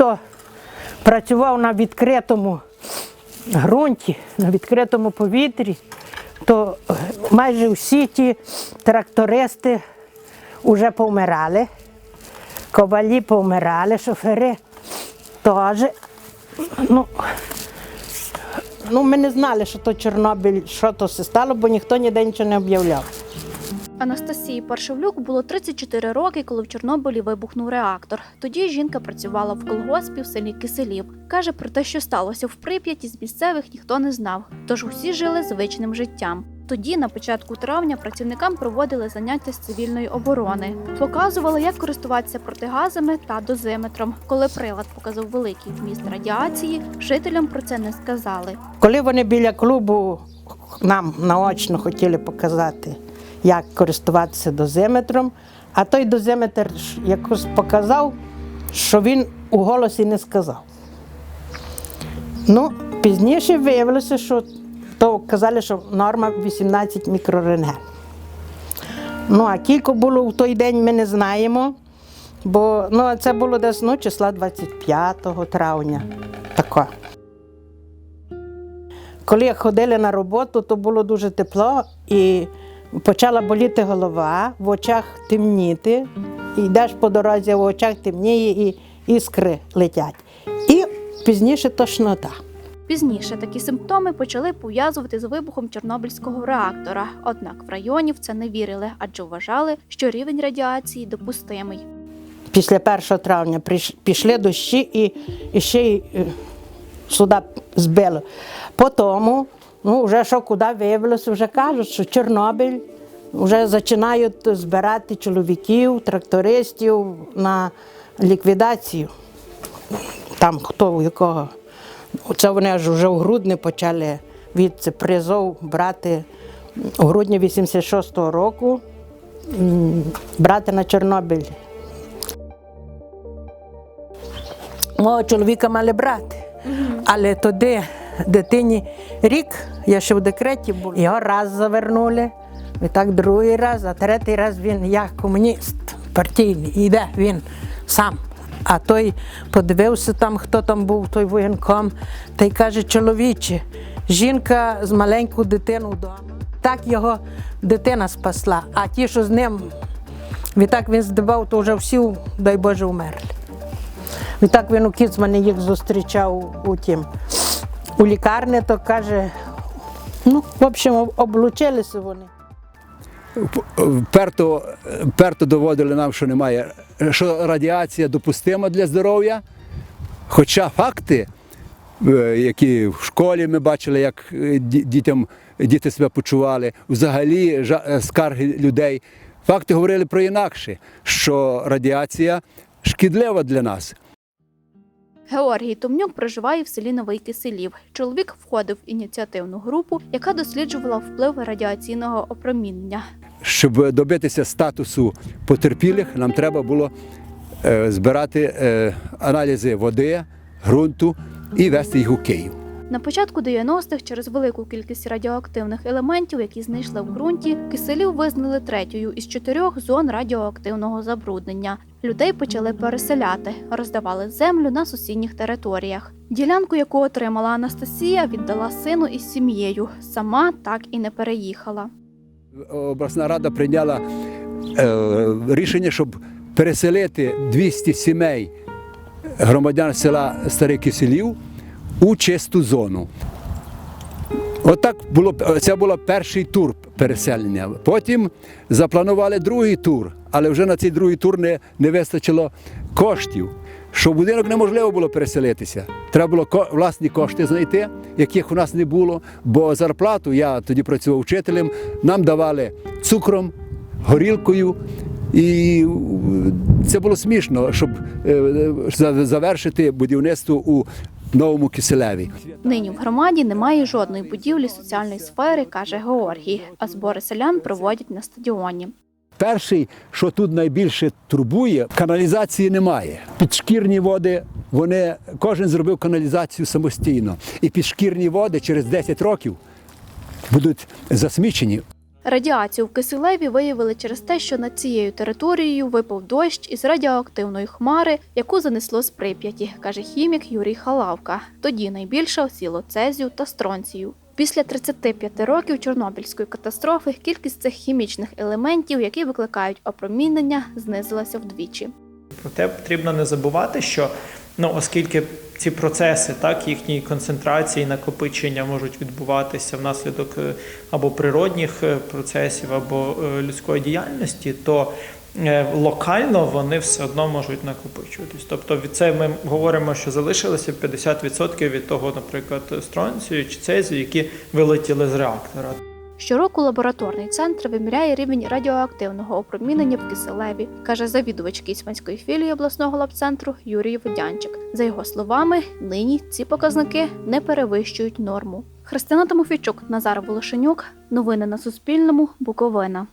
хто працював на відкритому ґрунті, на відкритому повітрі, то майже всі ті трактористи вже повмирали, ковалі повмирали, шофери теж. Ну, ну, ми не знали, що то Чорнобиль, що то все стало, бо ніхто ніде нічого не об'являв. Анастасії Паршевлюк було 34 роки, коли в Чорнобилі вибухнув реактор. Тоді жінка працювала в колгоспі в селі Киселів. Каже, про те, що сталося в Прип'яті, з місцевих ніхто не знав, тож усі жили звичним життям. Тоді, на початку травня, працівникам проводили заняття з цивільної оборони, показували, як користуватися протигазами та дозиметром. Коли прилад показав великий вміст радіації, жителям про це не сказали. Коли вони біля клубу нам наочно хотіли показати, як користуватися дозиметром, а той дозиметр якось показав, що він у голосі не сказав. Ну, пізніше виявилося, що то казали, що норма 18 мікрорентген. Ну, а кілько було в той день, ми не знаємо, бо ну, це було десь ну, числа 25 травня. Тако. Коли ходили на роботу, то було дуже тепло і почала боліти голова, в очах темніти. І йдеш по дорозі, в очах темніє і іскри летять. І пізніше тошнота. Пізніше такі симптоми почали пов'язувати з вибухом Чорнобильського реактора. Однак в районі в це не вірили, адже вважали, що рівень радіації допустимий. Після 1 травня пішли дощі і, і ще й е, сюди збило. Потім, ну, вже що куди виявилося, вже кажуть, що Чорнобиль вже починають збирати чоловіків, трактористів на ліквідацію. Там хто у якого. Це вони аж вже в грудні почали від призов брати у грудні 86-го року, брати на Чорнобиль. Мого чоловіка мали брати. Але тоді дитині рік, я ще в декреті була, його раз завернули, і так другий раз, а третій раз він як комуніст партійний, іде він сам. А той подивився там, хто там був, той воєнком, та й каже, чоловіче, жінка з маленькою дитиною вдома. Так його дитина спасла, а ті, що з ним, відтак він здивав, то вже всі, дай Боже, умерли. І так він у Кіцмані їх зустрічав у тім. У лікарні, то каже, ну, в общем, облучилися вони. Вперто, вперто доводили нам, що немає, що радіація допустима для здоров'я. Хоча факти, е, які в школі ми бачили, як е, дітям діти себе почували, взагалі е, скарги людей, факти говорили про інакше, що радіація шкідлива для нас. Георгій Томнюк проживає в селі Новий Киселів. Чоловік входив в ініціативну групу, яка досліджувала вплив радіаційного опромінення. Щоб добитися статусу потерпілих, нам треба було е, збирати е, аналізи води, ґрунту і вести їх у Київ. На початку 90-х через велику кількість радіоактивних елементів, які знайшли в ґрунті, Киселів визнали третьою із чотирьох зон радіоактивного забруднення. Людей почали переселяти, роздавали землю на сусідніх територіях. Ділянку, яку отримала Анастасія, віддала сину із сім'єю. Сама так і не переїхала. Обласна рада прийняла е, рішення, щоб переселити 200 сімей громадян села Старий Киселів у чисту зону. Отак було це був перший тур переселення. Потім запланували другий тур, але вже на цей другий тур не, не вистачило коштів. Що в будинок неможливо було переселитися. Треба було власні кошти знайти, яких у нас не було. Бо зарплату я тоді працював вчителем, нам давали цукром, горілкою. І е, це було смішно, щоб е, завершити будівництво у новому Киселеві. Нині в громаді немає жодної будівлі соціальної сфери, каже Георгій. А збори селян проводять на стадіоні. Перший, що тут найбільше турбує, каналізації немає. Підшкірні води, вони кожен зробив каналізацію самостійно. І підшкірні води через 10 років будуть засмічені. Радіацію в Киселеві виявили через те, що над цією територією випав дощ із радіоактивної хмари, яку занесло з Прип'яті, каже хімік Юрій Халавка. Тоді найбільше осіло цезію та стронцію. Після 35 років Чорнобильської катастрофи кількість цих хімічних елементів, які викликають опромінення, знизилася вдвічі. Проте потрібно не забувати, що ну, оскільки ці процеси, так, їхньої концентрації, накопичення можуть відбуватися внаслідок е, або природних е, процесів, або е, людської діяльності, то локально вони все одно можуть накопичуватись. Тобто від це ми говоримо, що залишилося 50% від того, наприклад, стронцію чи цезію, які вилетіли з реактора. Щороку лабораторний центр виміряє рівень радіоактивного опромінення в Киселеві, каже завідувач Кіцманської філії обласного лабцентру Юрій Водянчик. За його словами, нині ці показники не перевищують норму. Христина Тимофійчук, Назар Волошенюк. Новини на Суспільному. Буковина.